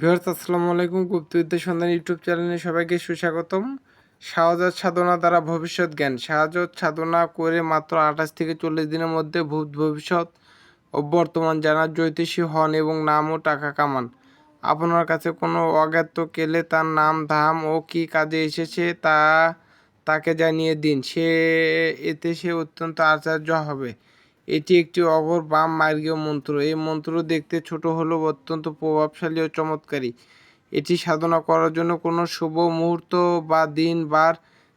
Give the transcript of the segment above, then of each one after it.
Viewers, আসসালামু আলাইকুম। গুপ্তবিদ্যা সন্ধান ইউটিউব চ্যানেলে সবাইকে সুস্বাগতম। শাহজাদ সাধনা দ্বারা ভবিষ্যৎ জ্ঞান। শাহজাদ সাধনা করে মাত্র আঠাশ থেকে চল্লিশ দিনের মধ্যে ভূত ভবিষ্যৎ ও বর্তমান জানার জ্যোতিষী হন এবং নাম ও টাকা কামান। আপনার কাছে কোনো অজ্ঞাত কেলে তার নাম, ধাম ও কী কাজে এসেছে তা তাকে জানিয়ে দিন। সে এতে সে অত্যন্ত আশ্চর্য হবে। এটি একটি অঘর বাম মার্গীয় মন্ত্র। এই মন্ত্র দেখতে ছোট হলেও অত্যন্ত প্রভাবশালী ও চমৎকারী। এটি সাধনা করার জন্য কোনো শুভ মুহূর্ত বা দিন, বার,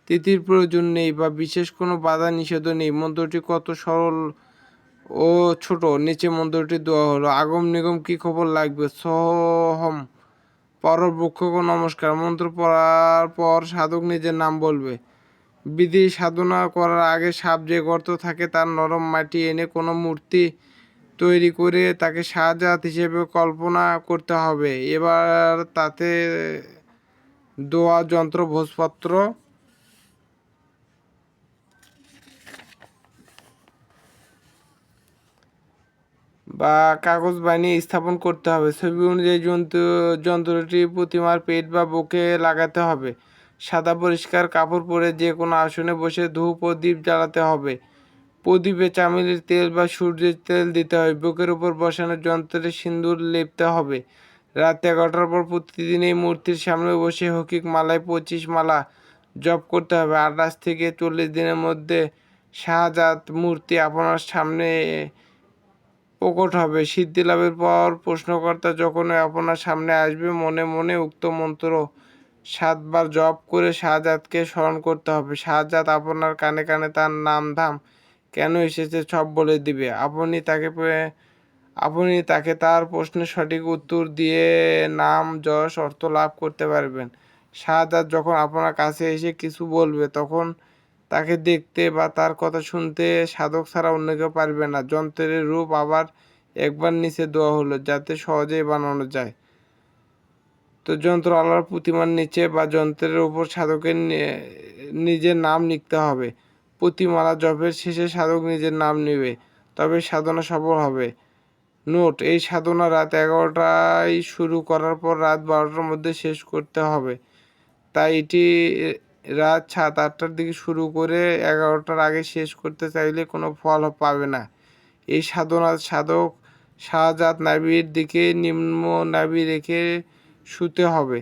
তিথির প্রয়োজন নেই বা বিশেষ কোনো বাধা নিষেধ নেই। মন্ত্রটি কত সরল ও ছোট, নিচে মন্ত্রটি দেওয়া হলো, আগম নিগম, কি খবর লাগবে? সহম পরবক্ষক নমস্কার। মন্ত্র পড়ার পর সাধক নিজের নাম বলবে। বিধি সাধনা করার আগে সাপ যে গর্ত থাকে তার নরম মাটি এনে কোনো মূর্তি তৈরি করে তাকে শাহজাত হিসেবে কল্পনা করতে হবে। এবার তাতে দোয়া, যন্ত্র, ভোজপত্র বা কাগজ বানিয়ে স্থাপন করতে হবে। ছবি অনুযায়ী যন্ত্র যন্ত্রটি প্রতিমার পেট বা বুকে লাগাতে হবে। সাদা পরিষ্কার কাপড় পরে যে কোনো আসনে বসে ধূপ ও দ্বীপ জ্বালাতে হবে। প্রদীপে চামেলির তেল বা সূর্যের তেল দিতে হবে বুকের উপর বসানো যন্ত্রে সিঁদুর লেপতে হবে। রাত এগারোটার পর প্রতিদিন এই মূর্তির সামনে বসে হকিক মালায় পঁচিশ মালা জপ করতে হবে। আঠাশ থেকে চল্লিশ দিনের মধ্যে শাহজাত মূর্তি আপনার সামনে প্রকট হবে। সিদ্ধি লাভের পর প্রশ্নকর্তা যখন আপনার সামনে আসবে, মনে মনে উক্ত মন্ত্র সাতবার জপ করে শাহজাদকে স্মরণ করতে হবে। শাহজাদ আপনার কানে কানে তার নাম ধাম কেন এসেছে সব বলে দিবে। আপনি তাকে আপনি তাকে তার প্রশ্নের সঠিক উত্তর দিয়ে নাম, যশ, অর্থ লাভ করতে পারবেন। শাহজাদ যখন আপনার কাছে এসে কিছু বলবে, তখন তাকে দেখতে বা তার কথা শুনতে সাধক ছাড়া অন্য কেউ পারবে না। যন্ত্রের রূপ আবার একবার নিচে দেওয়া হলো, যাতে সহজেই বানানো যায়। তো যন্ত্র আলার প্রতিমার নিচে বা যন্ত্রের উপর সাধকের নিজের নাম লিখতে হবে। প্রতিমালা জপের শেষে সাধক নিজের নাম নেবে, তবে সাধনা সফল হবে। নোট, এই সাধনা রাত এগারোটায় শুরু করার পর রাত বারোটার মধ্যে শেষ করতে হবে। তাই এটি রাত সাত, আটটার দিকে শুরু করে এগারোটার আগে শেষ করতে চাইলে কোনো ফল পাবে না। এই সাধনা সাধক শাহজাত নাবির দিকে নিম্ন নাবি রেখে শুতে হবে।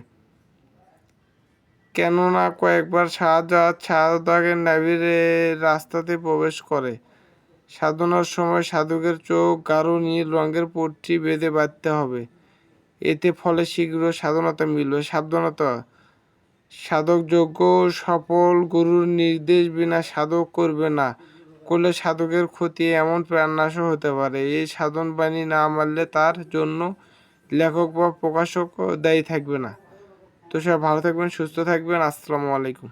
কেননা কয়েকবার শাহজাহাজ শাহদাগের নাবির রাস্তাতে প্রবেশ করে। সাধনার সময় সাধকের চোখ গাঢ় নীল রঙের পট্টি বেঁধে বাঁধতে হবে। এতে ফলে শীঘ্র সাধনতা মিলবে। সাবধানতা। সাধক যোগ্য সফল গুরুর নির্দেশ বিনা সাধক করবে না। করলে সাধকের ক্ষতি এমন প্রাণনাশও হতে পারে। এই সাধন বাণী না মানলে তার জন্য লেখক বা প্রকাশক দায়ী থাকবে না। তো সবাই ভালো থাকবেন সুস্থ থাকবেন। আসসালামু আলাইকুম।